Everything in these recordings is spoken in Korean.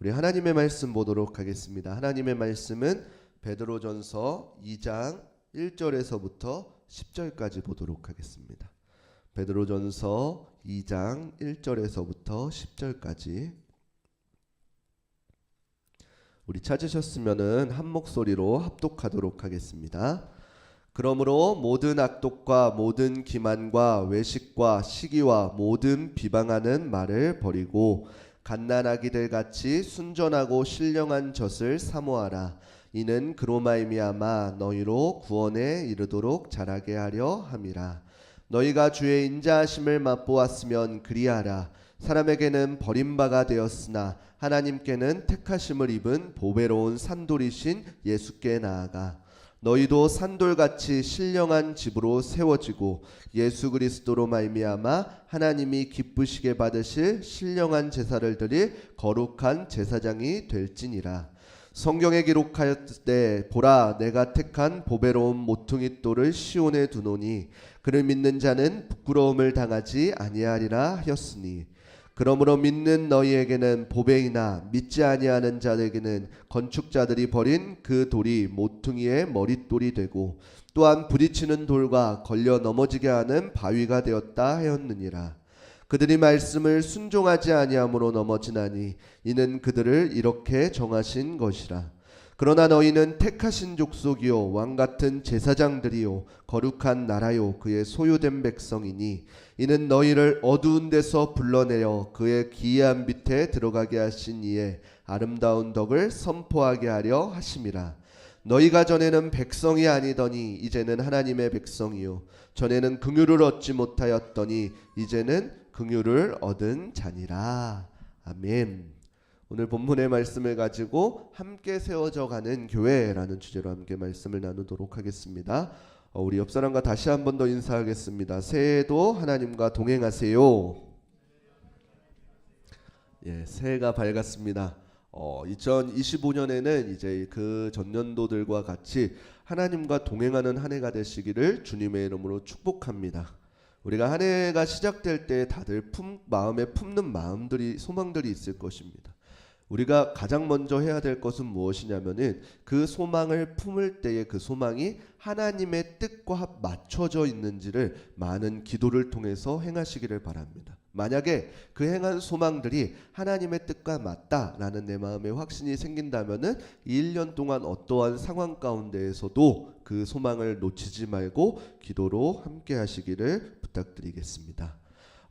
우리 하나님의 말씀 보도록 하겠습니다. 하나님의 말씀은 베드로전서 2장 1절에서부터 10절까지 보도록 하겠습니다. 베드로전서 2장 1절에서부터 10절까지 우리 찾으셨으면은 한 목소리로 합독하도록 하겠습니다. 그러므로 모든 악독과 모든 기만과 외식과 시기와 모든 비방하는 말을 버리고 갓난아기들 같이 순전하고 신령한 젖을 사모하라. 이는 그로 말미암아 너희로 구원에 이르도록 자라게 하려 함이라. 너희가 주의 인자하심을 맛보았으면 그리하라. 사람에게는 버림바가 되었으나 하나님께는 택하심을 입은 보배로운 산돌이신 예수께 나아가 너희도 산돌같이 신령한 집으로 세워지고 예수 그리스도로 말미암아 하나님이 기쁘시게 받으실 신령한 제사를 드릴 거룩한 제사장이 될지니라. 성경에 기록하였을 보라 내가 택한 보배로운 모퉁이 돌을 시온에 두노니 그를 믿는 자는 부끄러움을 당하지 아니하리라 하였으니 그러므로 믿는 너희에게는 보배이나 믿지 아니하는 자에게는 건축자들이 버린 그 돌이 모퉁이의 머릿돌이 되고 또한 부딪히는 돌과 걸려 넘어지게 하는 바위가 되었다 하였느니라. 그들이 말씀을 순종하지 아니함으로 넘어지나니 이는 그들을 이렇게 정하신 것이라. 그러나 너희는 택하신 족속이요 왕 같은 제사장들이요 거룩한 나라요 그의 소유된 백성이니 이는 너희를 어두운 데서 불러내어 그의 기이한 빛에 들어가게 하신 이의 아름다운 덕을 선포하게 하려 하심이라. 너희가 전에는 백성이 아니더니 이제는 하나님의 백성이요. 전에는 긍휼을 얻지 못하였더니 이제는 긍휼을 얻은 자니라. 아멘. 오늘 본문의 말씀을 가지고 함께 세워져 가는 교회라는 주제로 함께 말씀을 나누도록 하겠습니다. 어, 우리 옆 사람과 다시 한 번 더 인사하겠습니다. 새해도 하나님과 동행하세요. 예, 새해가 밝았습니다. 어, 2025년에는 이제 그 전년도들과 같이 하나님과 동행하는 한 해가 되시기를 주님의 이름으로 축복합니다. 우리가 한 해가 시작될 때 다들 품, 마음에 품는 마음들이 소망들이 있을 것입니다. 우리가 가장 먼저 해야 될 것은 무엇이냐면은 그 소망을 품을 때에 그 소망이 하나님의 뜻과 맞춰져 있는지를 많은 기도를 통해서 행하시기를 바랍니다. 만약에 그 행한 소망들이 하나님의 뜻과 맞다라는 내 마음에 확신이 생긴다면은 1년 동안 어떠한 상황 가운데에서도 그 소망을 놓치지 말고 기도로 함께 하시기를 부탁드리겠습니다.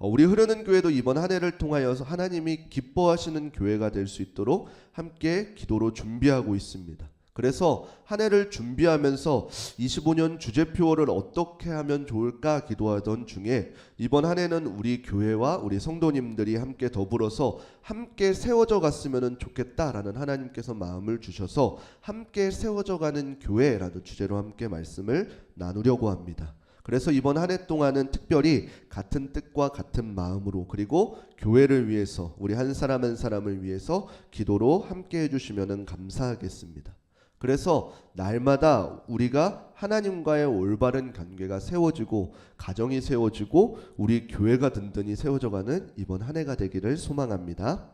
어, 우리 흐르는 교회도 이번 한 해를 통하여서 하나님이 기뻐하시는 교회가 될 수 있도록 함께 기도로 준비하고 있습니다. 그래서 한 해를 준비하면서 25년 주제표를 어떻게 하면 좋을까 기도하던 중에 이번 한 해는 우리 교회와 우리 성도님들이 함께 더불어서 함께 세워져 갔으면 좋겠다라는 하나님께서 마음을 주셔서 함께 세워져 가는 교회라는 주제로 함께 말씀을 나누려고 합니다. 그래서 이번 한 해 동안은 특별히 같은 뜻과 같은 마음으로 그리고 교회를 위해서 우리 한 사람 한 사람을 위해서 기도로 함께 해주시면 감사하겠습니다. 그래서 날마다 우리가 하나님과의 올바른 관계가 세워지고 가정이 세워지고 우리 교회가 든든히 세워져가는 이번 한 해가 되기를 소망합니다.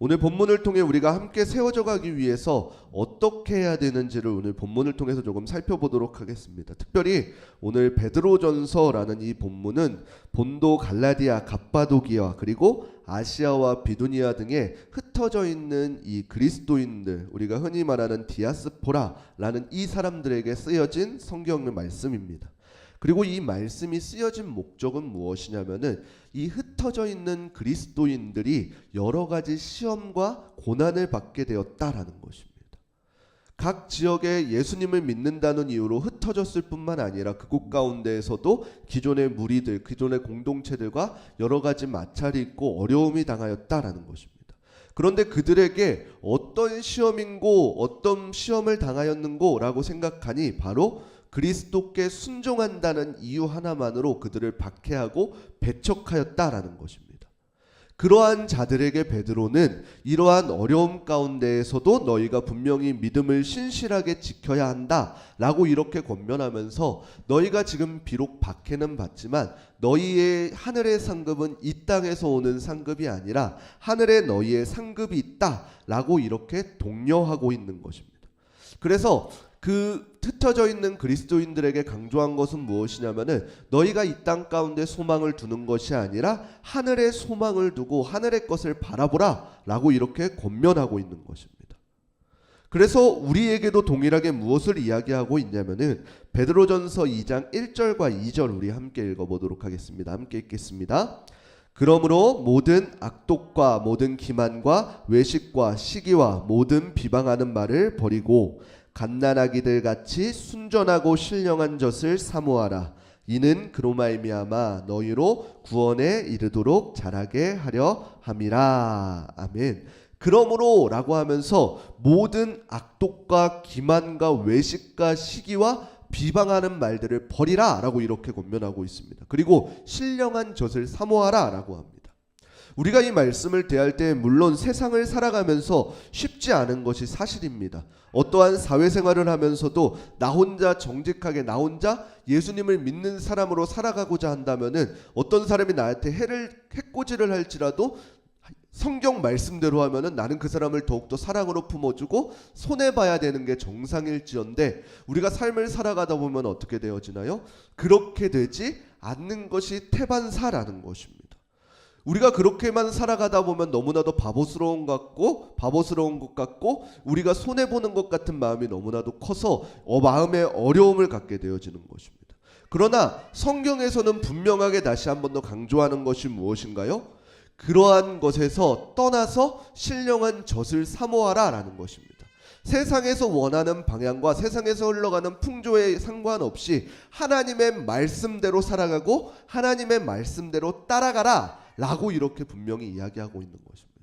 오늘 본문을 통해 우리가 함께 세워져 가기 위해서 어떻게 해야 되는지를 오늘 본문을 통해서 조금 살펴보도록 하겠습니다. 특별히 오늘 베드로전서라는 이 본문은 본도 갈라디아, 갑바도기아 그리고 아시아와 비두니아 등에 흩어져 있는 이 그리스도인들 우리가 흔히 말하는 디아스포라라는 이 사람들에게 쓰여진 성경의 말씀입니다. 그리고 이 말씀이 쓰여진 목적은 무엇이냐면은 이 흩어져 있는 그리스도인들이 여러 가지 시험과 고난을 받게 되었다라는 것입니다. 각 지역에 예수님을 믿는다는 이유로 흩어졌을 뿐만 아니라 그곳 가운데에서도 기존의 무리들, 기존의 공동체들과 여러 가지 마찰이 있고 어려움이 당하였다라는 것입니다. 그런데 그들에게 어떤 시험인고 어떤 시험을 당하였는고라고 생각하니 바로 그리스도께 순종한다는 이유 하나만으로 그들을 박해하고 배척하였다라는 것입니다. 그러한 자들에게 베드로는 이러한 어려움 가운데에서도 너희가 분명히 믿음을 신실하게 지켜야 한다 라고 이렇게 권면하면서 너희가 지금 비록 박해는 받지만 너희의 하늘의 상급은 이 땅에서 오는 상급이 아니라 하늘에 너희의 상급이 있다 라고 이렇게 독려하고 있는 것입니다. 그래서 그 흩어져 있는 그리스도인들에게 강조한 것은 무엇이냐면은 너희가 이 땅 가운데 소망을 두는 것이 아니라 하늘의 소망을 두고 하늘의 것을 바라보라라고 이렇게 권면하고 있는 것입니다. 그래서 우리에게도 동일하게 무엇을 이야기하고 있냐면은 베드로전서 2장 1절과 2절 우리 함께 읽어 보도록 하겠습니다. 함께 읽겠습니다. 그러므로 모든 악독과 모든 기만과 외식과 시기와 모든 비방하는 말을 버리고 갓난아기들 같이 순전하고 신령한 젖을 사모하라. 이는 그로 말미암아 너희로 구원에 이르도록 자라게 하려 함이라. 아멘. 그러므로라고 하면서 모든 악독과 기만과 외식과 시기와 비방하는 말들을 버리라라고 이렇게 권면하고 있습니다. 그리고 신령한 젖을 사모하라라고 합니다. 우리가 이 말씀을 대할 때 물론 세상을 살아가면서 쉽지 않은 것이 사실입니다. 어떠한 사회생활을 하면서도 나 혼자 정직하게 나 혼자 예수님을 믿는 사람으로 살아가고자 한다면은 어떤 사람이 나한테 해를 해코지를 할지라도 성경 말씀대로 하면은 나는 그 사람을 더욱더 사랑으로 품어주고 손해 봐야 되는 게 정상일지언데 우리가 삶을 살아가다 보면 어떻게 되어지나요? 그렇게 되지 않는 것이 태반사라는 것입니다. 우리가 그렇게만 살아가다 보면 너무나도 바보스러운 것 같고 바보스러운 것 같고 우리가 손해 보는 것 같은 마음이 너무나도 커서 어 마음에 어려움을 갖게 되어지는 것입니다. 그러나 성경에서는 분명하게 다시 한 번 더 강조하는 것이 무엇인가요? 그러한 것에서 떠나서 신령한 젖을 사모하라라는 것입니다. 세상에서 원하는 방향과 세상에서 흘러가는 풍조에 상관없이 하나님의 말씀대로 살아가고 하나님의 말씀대로 따라가라 라고 이렇게 분명히 이야기하고 있는 것입니다.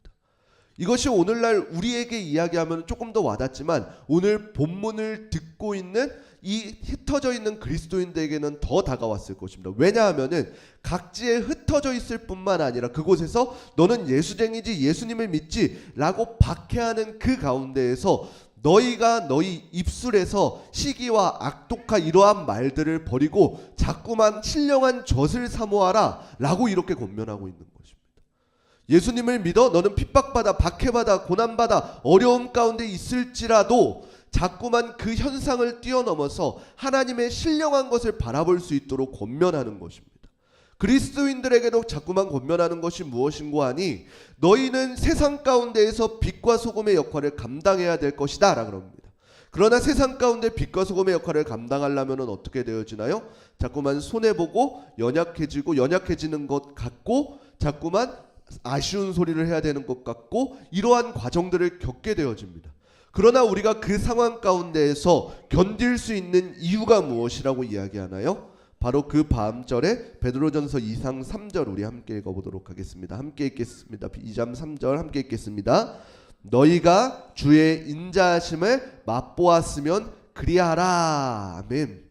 이것이 오늘날 우리에게 이야기하면 조금 더 와닿지만 오늘 본문을 듣고 있는 이 흩어져 있는 그리스도인들에게는 더 다가왔을 것입니다. 왜냐하면은 각지에 흩어져 있을 뿐만 아니라 그곳에서 너는 예수쟁이지 예수님을 믿지라고 박해하는 그 가운데에서 너희가 너희 입술에서 시기와 악독한 이러한 말들을 버리고 자꾸만 신령한 젖을 사모하라 라고 이렇게 권면하고 있는 것입니다. 예수님을 믿어 너는 핍박받아 박해받아 고난받아 어려움 가운데 있을지라도 자꾸만 그 현상을 뛰어넘어서 하나님의 신령한 것을 바라볼 수 있도록 권면하는 것입니다. 그리스도인들에게도 자꾸만 권면하는 것이 무엇인고 하니 너희는 세상 가운데에서 빛과 소금의 역할을 감당해야 될 것이다 라 그럽니다. 그러나 세상 가운데 빛과 소금의 역할을 감당하려면 어떻게 되어지나요? 자꾸만 손해보고 연약해지고 연약해지는 것 같고 자꾸만 아쉬운 소리를 해야 되는 것 같고 이러한 과정들을 겪게 되어집니다. 그러나 우리가 그 상황 가운데에서 견딜 수 있는 이유가 무엇이라고 이야기하나요? 바로 그 다음 절에 베드로전서 2상 3절 우리 함께 읽어보도록 하겠습니다. 함께 읽겠습니다. 2장 3절 함께 읽겠습니다. 너희가 주의 인자하심을 맛보았으면 그리하라. 아멘.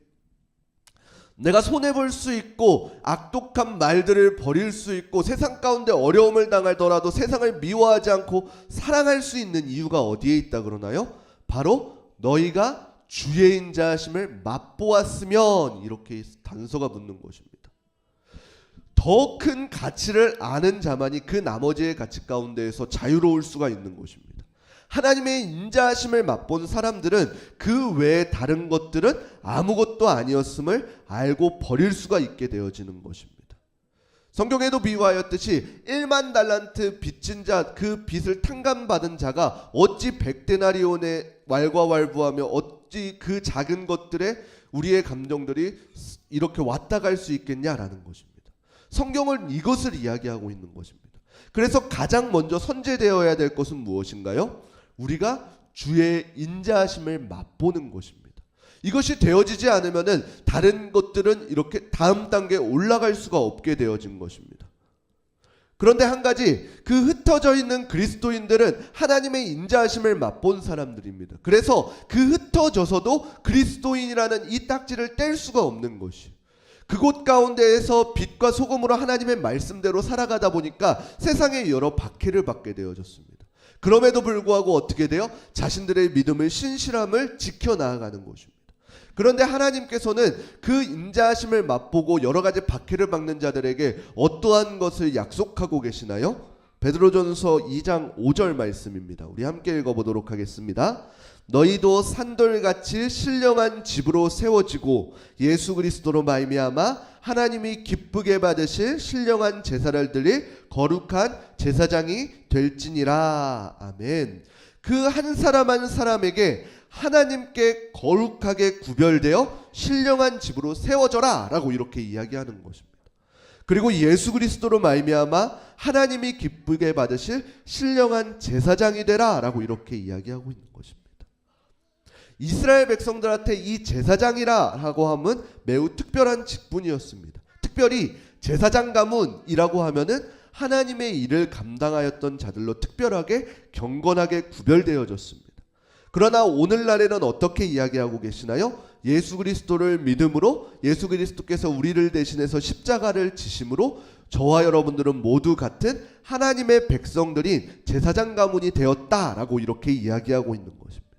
내가 손해 볼 수 있고 악독한 말들을 버릴 수 있고 세상 가운데 어려움을 당하더라도 세상을 미워하지 않고 사랑할 수 있는 이유가 어디에 있다 그러나요? 바로 너희가 주의 인자하심을 맛보았으면 이렇게 단서가 붙는 것입니다. 더 큰 가치를 아는 자만이 그 나머지의 가치 가운데에서 자유로울 수가 있는 것입니다. 하나님의 인자하심을 맛본 사람들은 그 외의 다른 것들은 아무것도 아니었음을 알고 버릴 수가 있게 되어지는 것입니다. 성경에도 비유하였듯이 1만 달란트 빚진 자 그 빚을 탕감받은 자가 어찌 백데나리온의 왈과 왈부하며 어찌 그 작은 것들에 우리의 감정들이 이렇게 왔다 갈 수 있겠냐라는 것입니다. 성경은 이것을 이야기하고 있는 것입니다. 그래서 가장 먼저 선제되어야 될 것은 무엇인가요? 우리가 주의 인자하심을 맛보는 것입니다. 이것이 되어지지 않으면은 다른 것들은 이렇게 다음 단계에 올라갈 수가 없게 되어진 것입니다. 그런데 한 가지 그 흩어져 있는 그리스도인들은 하나님의 인자하심을 맛본 사람들입니다. 그래서 그 흩어져서도 그리스도인이라는 이 딱지를 뗄 수가 없는 것이. 그곳 가운데에서 빛과 소금으로 하나님의 말씀대로 살아가다 보니까 세상에 여러 박해를 받게 되어졌습니다. 그럼에도 불구하고 어떻게 돼요? 자신들의 믿음을 신실함을 지켜 나아가는 것입니다. 그런데 하나님께서는 그 인자하심을 맛보고 여러 가지 박해를 받는 자들에게 어떠한 것을 약속하고 계시나요? 베드로전서 2장 5절 말씀입니다. 우리 함께 읽어보도록 하겠습니다. 너희도 산돌같이 신령한 집으로 세워지고 예수 그리스도로 말미암아 하나님이 기쁘게 받으실 신령한 제사를 드릴 거룩한 제사장이 될지니라 아멘. 그 한 사람 한 사람에게 하나님께 거룩하게 구별되어 신령한 집으로 세워져라라고 이렇게 이야기하는 것입니다. 그리고 예수 그리스도로 말미암아 하나님이 기쁘게 받으실 신령한 제사장이 되라라고 이렇게 이야기하고 있는 것입니다. 이스라엘 백성들한테 이 제사장이라고 함은 매우 특별한 직분이었습니다. 특별히 제사장 가문이라고 하면은 하나님의 일을 감당하였던 자들로 특별하게 경건하게 구별되어졌습니다. 그러나 오늘날에는 어떻게 이야기하고 계시나요? 예수 그리스도를 믿음으로 예수 그리스도께서 우리를 대신해서 십자가를 지심으로 저와 여러분들은 모두 같은 하나님의 백성들인 제사장 가문이 되었다라고 이렇게 이야기하고 있는 것입니다.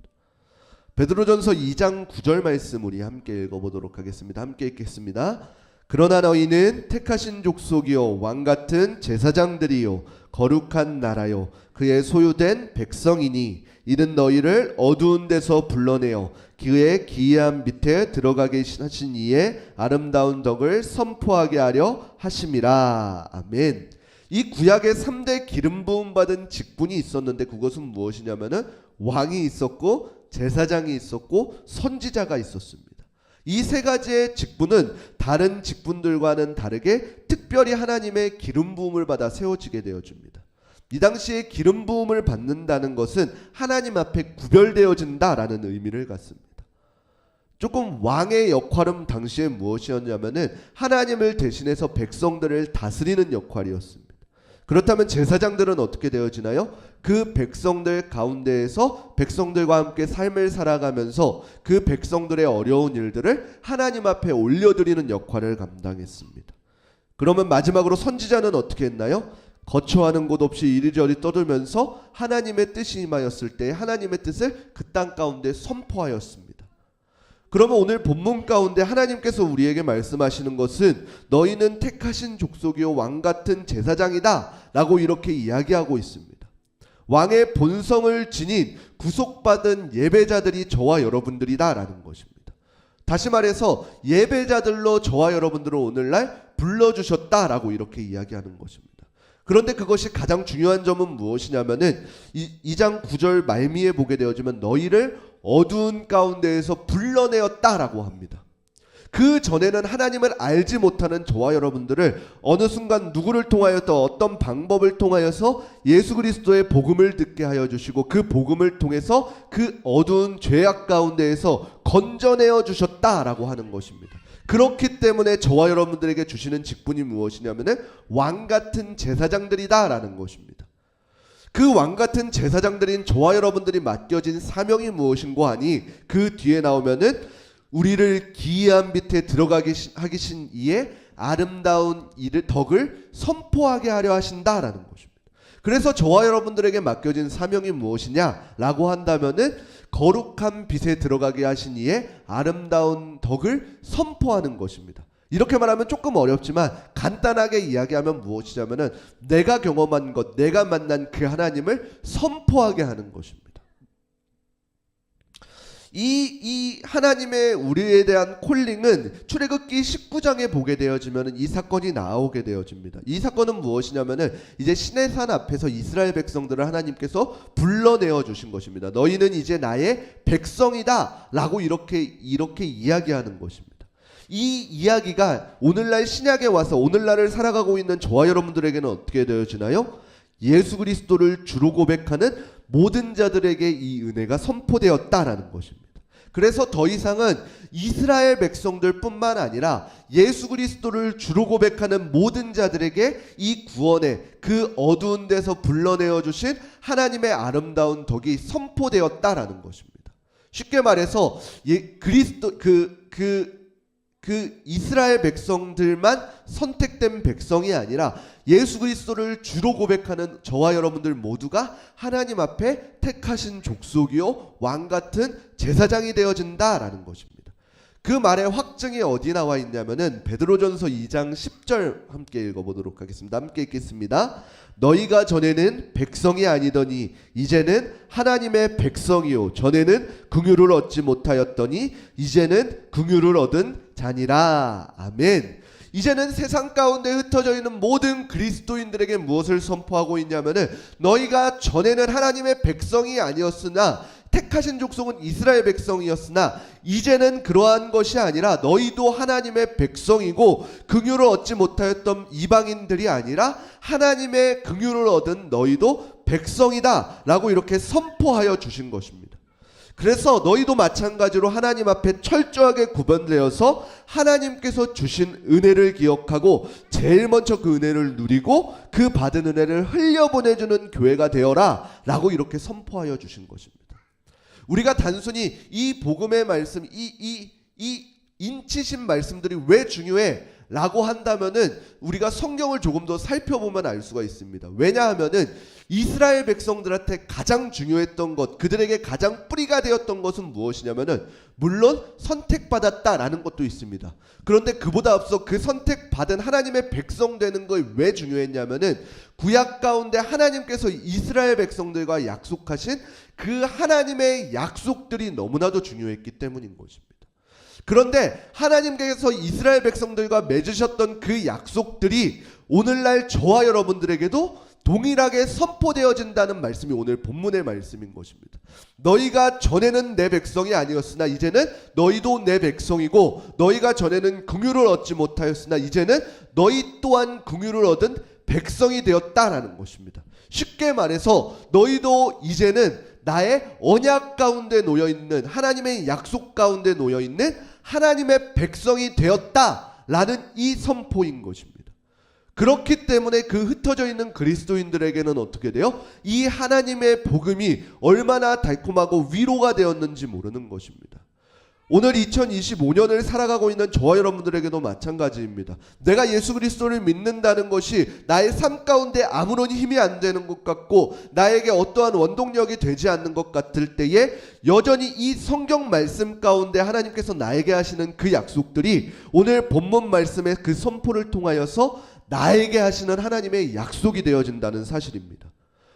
베드로전서 2장 9절 말씀 우리 함께 읽어보도록 하겠습니다. 함께 읽겠습니다. 그러나 너희는 택하신 족속이요 왕 같은 제사장들이요 거룩한 나라요 그의 소유된 백성이니 이는 너희를 어두운 데서 불러내어 그의 기이한 밑에 들어가게 하신 이의 아름다운 덕을 선포하게 하려 하심이라 아멘. 이 구약의 3대 기름 부음 받은 직분이 있었는데 그것은 무엇이냐면은 왕이 있었고 제사장이 있었고 선지자가 있었습니다. 이 세 가지의 직분은 다른 직분들과는 다르게 특별히 하나님의 기름 부음을 받아 세워지게 되어 줍니다. 이 당시에 기름 부음을 받는다는 것은 하나님 앞에 구별되어진다라는 의미를 갖습니다. 조금 왕의 역할은 당시에 무엇이었냐면은 하나님을 대신해서 백성들을 다스리는 역할이었습니다. 그렇다면 제사장들은 어떻게 되어지나요? 그 백성들 가운데에서 백성들과 함께 삶을 살아가면서 그 백성들의 어려운 일들을 하나님 앞에 올려드리는 역할을 감당했습니다. 그러면 마지막으로 선지자는 어떻게 했나요? 거처하는 곳 없이 이리저리 떠들면서 하나님의 뜻이 임하였을 때 하나님의 뜻을 그 땅 가운데 선포하였습니다. 그러면 오늘 본문 가운데 하나님께서 우리에게 말씀하시는 것은 너희는 택하신 족속이요 왕 같은 제사장이다라고 이렇게 이야기하고 있습니다. 왕의 본성을 지닌 구속받은 예배자들이 저와 여러분들이다라는 것입니다. 다시 말해서 예배자들로 저와 여러분들을 오늘날 불러주셨다라고 이렇게 이야기하는 것입니다. 그런데 그것이 가장 중요한 점은 무엇이냐면은 이 2장 9절 말미에 보게 되어지면 너희를 어두운 가운데에서 불러내었다라고 합니다. 그 전에는 하나님을 알지 못하는 저와 여러분들을 어느 순간 누구를 통하여 또 어떤 방법을 통하여서 예수 그리스도의 복음을 듣게 하여 주시고 그 복음을 통해서 그 어두운 죄악 가운데에서 건져내어 주셨다라고 하는 것입니다. 그렇기 때문에 저와 여러분들에게 주시는 직분이 무엇이냐면은 왕 같은 제사장들이다라는 것입니다. 그 왕 같은 제사장들인 저와 여러분들이 맡겨진 사명이 무엇인고 하니 그 뒤에 나오면은 우리를 기이한 빛에 들어가게 하신 이의 아름다운 일을 덕을 선포하게 하려 하신다라는 것입니다. 그래서 저와 여러분들에게 맡겨진 사명이 무엇이냐라고 한다면은 거룩한 빛에 들어가게 하신 이의 아름다운 덕을 선포하는 것입니다. 이렇게 말하면 조금 어렵지만 간단하게 이야기하면 무엇이냐면은 내가 경험한 것, 내가 만난 그 하나님을 선포하게 하는 것입니다. 이, 이 하나님의 우리에 대한 콜링은 출애굽기 19장에 보게 되어지면 이 사건이 나오게 되어집니다. 이 사건은 무엇이냐면은 이제 시내산 앞에서 이스라엘 백성들을 하나님께서 불러내어 주신 것입니다. 너희는 이제 나의 백성이다라고 이렇게 이렇게 이야기하는 것입니다. 이 이야기가 오늘날 신약에 와서 오늘날을 살아가고 있는 저와 여러분들에게는 어떻게 되어지나요? 예수 그리스도를 주로 고백하는 모든 자들에게 이 은혜가 선포되었다라는 것입니다. 그래서 더 이상은 이스라엘 백성들뿐만 아니라 예수 그리스도를 주로 고백하는 모든 자들에게 이 구원의 그 어두운 데서 불러내어 주신 하나님의 아름다운 덕이 선포되었다라는 것입니다. 쉽게 말해서 예, 그리스도 그그 그 이스라엘 백성들만 선택된 백성이 아니라 예수 그리스도를 주로 고백하는 저와 여러분들 모두가 하나님 앞에 택하신 족속이요 왕 같은 제사장이 되어진다라는 것입니다. 그 말의 확증이 어디 나와 있냐면은 베드로전서 2장 10절 함께 읽어보도록 하겠습니다. 함께 읽겠습니다. 너희가 전에는 백성이 아니더니 이제는 하나님의 백성이요 전에는 긍휼을 얻지 못하였더니 이제는 긍휼을 얻은 자니라. 아멘. 이제는 세상 가운데 흩어져 있는 모든 그리스도인들에게 무엇을 선포하고 있냐면은 너희가 전에는 하나님의 백성이 아니었으나 택하신 족속은 이스라엘 백성이었으나 이제는 그러한 것이 아니라 너희도 하나님의 백성이고 긍휼을 얻지 못하였던 이방인들이 아니라 하나님의 긍휼을 얻은 너희도 백성이다라고 이렇게 선포하여 주신 것입니다. 그래서 너희도 마찬가지로 하나님 앞에 철저하게 구분되어서 하나님께서 주신 은혜를 기억하고 제일 먼저 그 은혜를 누리고 그 받은 은혜를 흘려보내주는 교회가 되어라 라고 이렇게 선포하여 주신 것입니다. 우리가 단순히 이 복음의 말씀, 이, 이, 이 인치신 말씀들이 왜 중요해? 라고 한다면은 우리가 성경을 조금 더 살펴보면 알 수가 있습니다. 왜냐하면은 이스라엘 백성들한테 가장 중요했던 것, 그들에게 가장 뿌리가 되었던 것은 무엇이냐면은 물론 선택받았다라는 것도 있습니다. 그런데 그보다 앞서 그 선택받은 하나님의 백성 되는 걸왜 중요했냐면은 구약 가운데 하나님께서 이스라엘 백성들과 약속하신 그 하나님의 약속들이 너무나도 중요했기 때문인 것입니다. 그런데 하나님께서 이스라엘 백성들과 맺으셨던 그 약속들이 오늘날 저와 여러분들에게도 동일하게 선포되어진다는 말씀이 오늘 본문의 말씀인 것입니다. 너희가 전에는 내 백성이 아니었으나 이제는 너희도 내 백성이고 너희가 전에는 긍휼을 얻지 못하였으나 이제는 너희 또한 긍휼을 얻은 백성이 되었다라는 것입니다. 쉽게 말해서 너희도 이제는 나의 언약 가운데 놓여 있는 하나님의 약속 가운데 놓여 있는 하나님의 백성이 되었다라는 이 선포인 것입니다. 그렇기 때문에 그 흩어져 있는 그리스도인들에게는 어떻게 돼요? 이 하나님의 복음이 얼마나 달콤하고 위로가 되었는지 모르는 것입니다. 오늘 2025년을 살아가고 있는 저와 여러분들에게도 마찬가지입니다. 내가 예수 그리스도를 믿는다는 것이 나의 삶 가운데 아무런 힘이 안 되는 것 같고 나에게 어떠한 원동력이 되지 않는 것 같을 때에 여전히 이 성경 말씀 가운데 하나님께서 나에게 하시는 그 약속들이 오늘 본문 말씀의 그 선포를 통하여서 나에게 하시는 하나님의 약속이 되어진다는 사실입니다.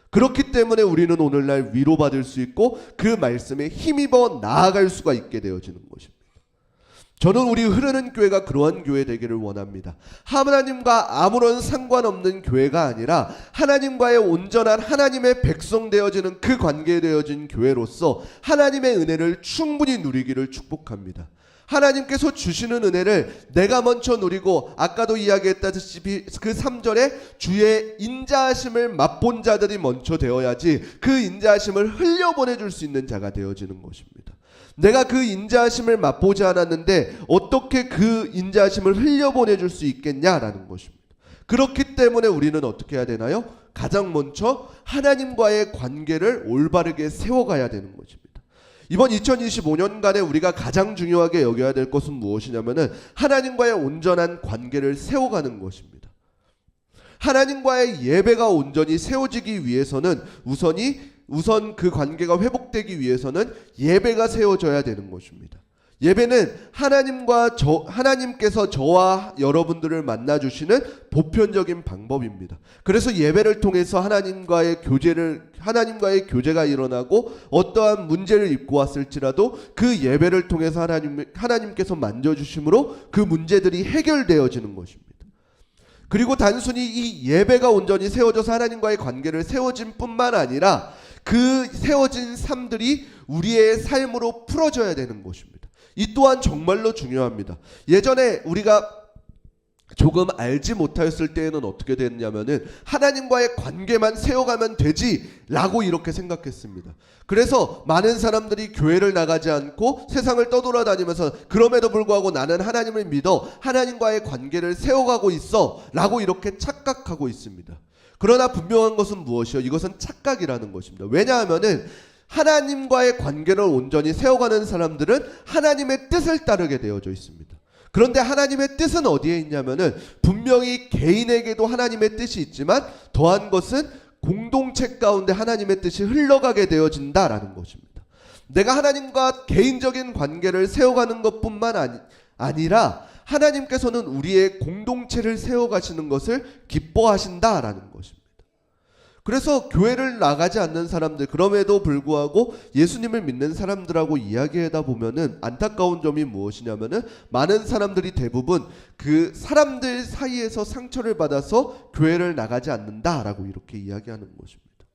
그렇기 때문에 우리는 오늘날 위로받을 수 있고 그 말씀에 힘입어 나아갈 수가 있게 되어지는 것입니다. 저는 우리 흐르는 교회가 그러한 교회 되기를 원합니다. 하나님과 아무런 상관없는 교회가 아니라 하나님과의 온전한 하나님의 백성 되어지는 그 관계 되어진 교회로서 하나님의 은혜를 충분히 누리기를 축복합니다. 하나님께서 주시는 은혜를 내가 먼저 누리고 아까도 이야기했다시피 그 3절에 주의 인자하심을 맛본 자들이 먼저 되어야지 그 인자하심을 흘려보내 줄 수 있는 자가 되어지는 것입니다. 내가 그 인자하심을 맛보지 않았는데 어떻게 그 인자하심을 흘려보내 줄 수 있겠냐라는 것입니다. 그렇기 때문에 우리는 어떻게 해야 되나요? 가장 먼저 하나님과의 관계를 올바르게 세워가야 되는 것입니다. 이번 2025년간에 우리가 가장 중요하게 여겨야 될 것은 무엇이냐면은 하나님과의 온전한 관계를 세워가는 것입니다. 하나님과의 예배가 온전히 세워지기 위해서는 우선이 우선 그 관계가 회복되기 위해서는 예배가 세워져야 되는 것입니다. 예배는 하나님과 저 하나님께서 저와 여러분들을 만나 주시는 보편적인 방법입니다. 그래서 예배를 통해서 하나님과의 교제를 하나님과의 교제가 일어나고 어떠한 문제를 입고 왔을지라도 그 예배를 통해서 하나님 하나님께서 만져 주심으로 그 문제들이 해결되어지는 것입니다. 그리고 단순히 이 예배가 온전히 세워져서 하나님과의 관계를 세워진 뿐만 아니라 그 세워진 삶들이 우리의 삶으로 풀어져야 되는 것입니다. 이 또한 정말로 중요합니다. 예전에 우리가 조금 알지 못하였을 때에는 어떻게 됐냐면은 하나님과의 관계만 세워가면 되지라고 이렇게 생각했습니다. 그래서 많은 사람들이 교회를 나가지 않고 세상을 떠돌아다니면서 그럼에도 불구하고 나는 하나님을 믿어 하나님과의 관계를 세워가고 있어라고 이렇게 착각하고 있습니다. 그러나 분명한 것은 무엇이요? 이것은 착각이라는 것입니다. 왜냐하면은 하나님과의 관계를 온전히 세워가는 사람들은 하나님의 뜻을 따르게 되어져 있습니다. 그런데 하나님의 뜻은 어디에 있냐면은 분명히 개인에게도 하나님의 뜻이 있지만 더한 것은 공동체 가운데 하나님의 뜻이 흘러가게 되어진다라는 것입니다. 내가 하나님과 개인적인 관계를 세워가는 것뿐만 아니, 아니라 하나님께서는 우리의 공동체를 세워가시는 것을 기뻐하신다라는 것입니다. 그래서 교회를 나가지 않는 사람들 그럼에도 불구하고 예수님을 믿는 사람들하고 이야기하다 보면은 안타까운 점이 무엇이냐면은 많은 사람들이 대부분 그 사람들 사이에서 상처를 받아서 교회를 나가지 않는다라고 이렇게 이야기하는 것입니다.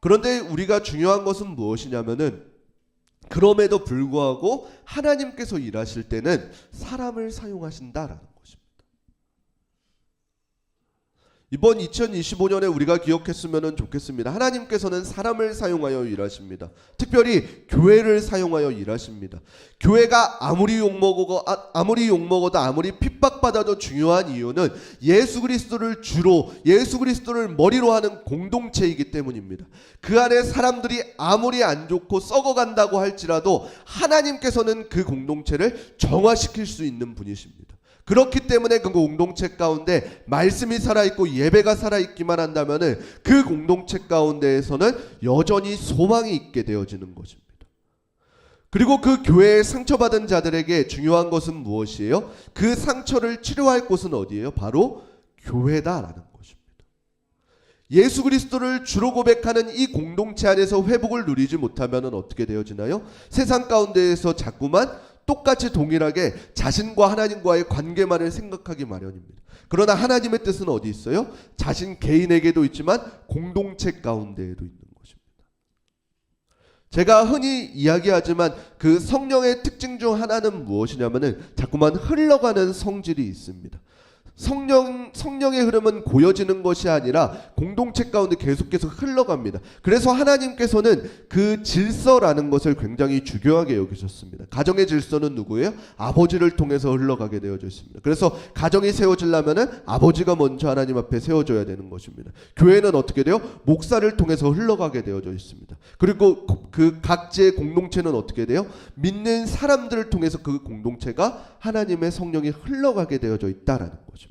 그런데 우리가 중요한 것은 무엇이냐면은 그럼에도 불구하고 하나님께서 일하실 때는 사람을 사용하신다라는 것입니다. 이번 2025년에 우리가 기억했으면 좋겠습니다. 하나님께서는 사람을 사용하여 일하십니다. 특별히 교회를 사용하여 일하십니다. 교회가 아무리 욕먹고 아, 아무리 욕먹어도 아무리 핍박받아도 중요한 이유는 예수 그리스도를 주로 예수 그리스도를 머리로 하는 공동체이기 때문입니다. 그 안에 사람들이 아무리 안 좋고 썩어간다고 할지라도 하나님께서는 그 공동체를 정화시킬 수 있는 분이십니다. 그렇기 때문에 그 공동체 가운데 말씀이 살아있고 예배가 살아있기만 한다면은 그 공동체 가운데에서는 여전히 소망이 있게 되어지는 것입니다. 그리고 그 교회에 상처받은 자들에게 중요한 것은 무엇이에요? 그 상처를 치료할 곳은 어디예요? 바로 교회다라는 것입니다. 예수 그리스도를 주로 고백하는 이 공동체 안에서 회복을 누리지 못하면 어떻게 되어지나요? 세상 가운데에서 자꾸만 똑같이 동일하게 자신과 하나님과의 관계만을 생각하기 마련입니다. 그러나 하나님의 뜻은 어디 있어요? 자신 개인에게도 있지만 공동체 가운데에도 있는 것입니다. 제가 흔히 이야기하지만 그 성령의 특징 중 하나는 무엇이냐면은 자꾸만 흘러가는 성질이 있습니다. 성령 성령의 흐름은 고여지는 것이 아니라 공동체 가운데 계속해서 흘러갑니다. 그래서 하나님께서는 그 질서라는 것을 굉장히 중요하게 여기셨습니다. 가정의 질서는 누구예요? 아버지를 통해서 흘러가게 되어져 있습니다. 그래서 가정이 세워지려면은 아버지가 먼저 하나님 앞에 세워져야 되는 것입니다. 교회는 어떻게 돼요? 목사를 통해서 흘러가게 되어져 있습니다. 그리고 그 각지의 공동체는 어떻게 돼요? 믿는 사람들을 통해서 그 공동체가 하나님의 성령이 흘러가게 되어져 있다라는 것입니다.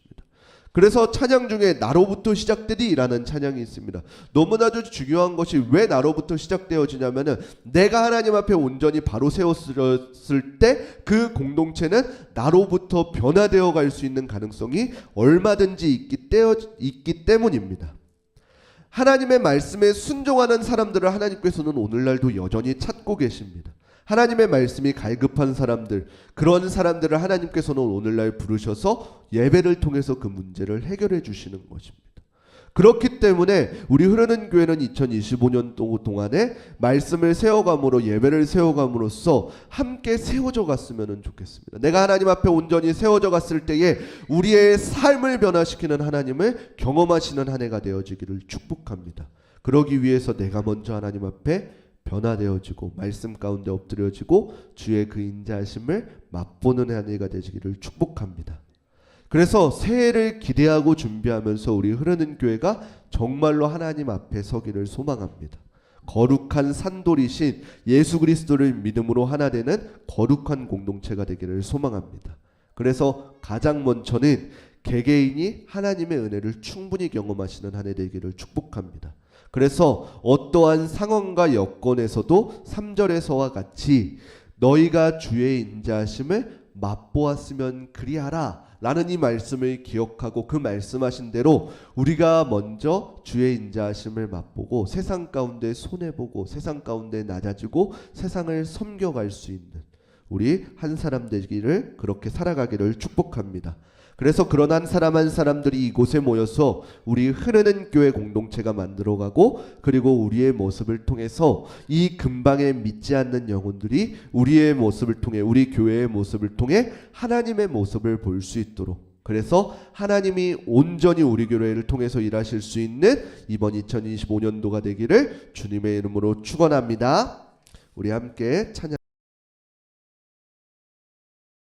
그래서 찬양 중에 나로부터 시작되리라는 찬양이 있습니다. 너무나도 중요한 것이 왜 나로부터 시작되어지냐면은 내가 하나님 앞에 온전히 바로 세웠을 때 그 공동체는 나로부터 변화되어 갈 수 있는 가능성이 얼마든지 있기, 떼어, 있기 때문입니다. 하나님의 말씀에 순종하는 사람들을 하나님께서는 오늘날도 여전히 찾고 계십니다. 하나님의 말씀이 갈급한 사람들, 그런 사람들을 하나님께서는 오늘날 부르셔서 예배를 통해서 그 문제를 해결해 주시는 것입니다. 그렇기 때문에 우리 흐르는 교회는 2025년 동안에 말씀을 세워감으로 예배를 세워감으로써 함께 세워져 갔으면 좋겠습니다. 내가 하나님 앞에 온전히 세워져 갔을 때에 우리의 삶을 변화시키는 하나님을 경험하시는 한 해가 되어지기를 축복합니다. 그러기 위해서 내가 먼저 하나님 앞에 변화되어지고 말씀 가운데 엎드려지고 주의 그 인자하심을 맛보는 한 해가 되시기를 축복합니다. 그래서 새해를 기대하고 준비하면서 우리 흐르는 교회가 정말로 하나님 앞에 서기를 소망합니다. 거룩한 산돌이신 예수 그리스도를 믿음으로 하나 되는 거룩한 공동체가 되기를 소망합니다. 그래서 가장 먼저는 개개인이 하나님의 은혜를 충분히 경험하시는 한 해 되기를 축복합니다. 그래서 어떠한 상황과 여건에서도 3절에서와 같이 너희가 주의 인자하심을 맛보았으면 그리하라 라는 이 말씀을 기억하고 그 말씀하신 대로 우리가 먼저 주의 인자하심을 맛보고 세상 가운데 손해보고 세상 가운데 낮아지고 세상을 섬겨갈 수 있는 우리 한 사람 되기를 그렇게 살아가기를 축복합니다. 그래서 그런 한 사람 한 사람들이 이곳에 모여서 우리 흐르는 교회 공동체가 만들어가고 그리고 우리의 모습을 통해서 이 근방에 믿지 않는 영혼들이 우리의 모습을 통해 우리 교회의 모습을 통해 하나님의 모습을 볼 수 있도록 그래서 하나님이 온전히 우리 교회를 통해서 일하실 수 있는 이번 2025년도가 되기를 주님의 이름으로 축원합니다. 우리 함께 찬양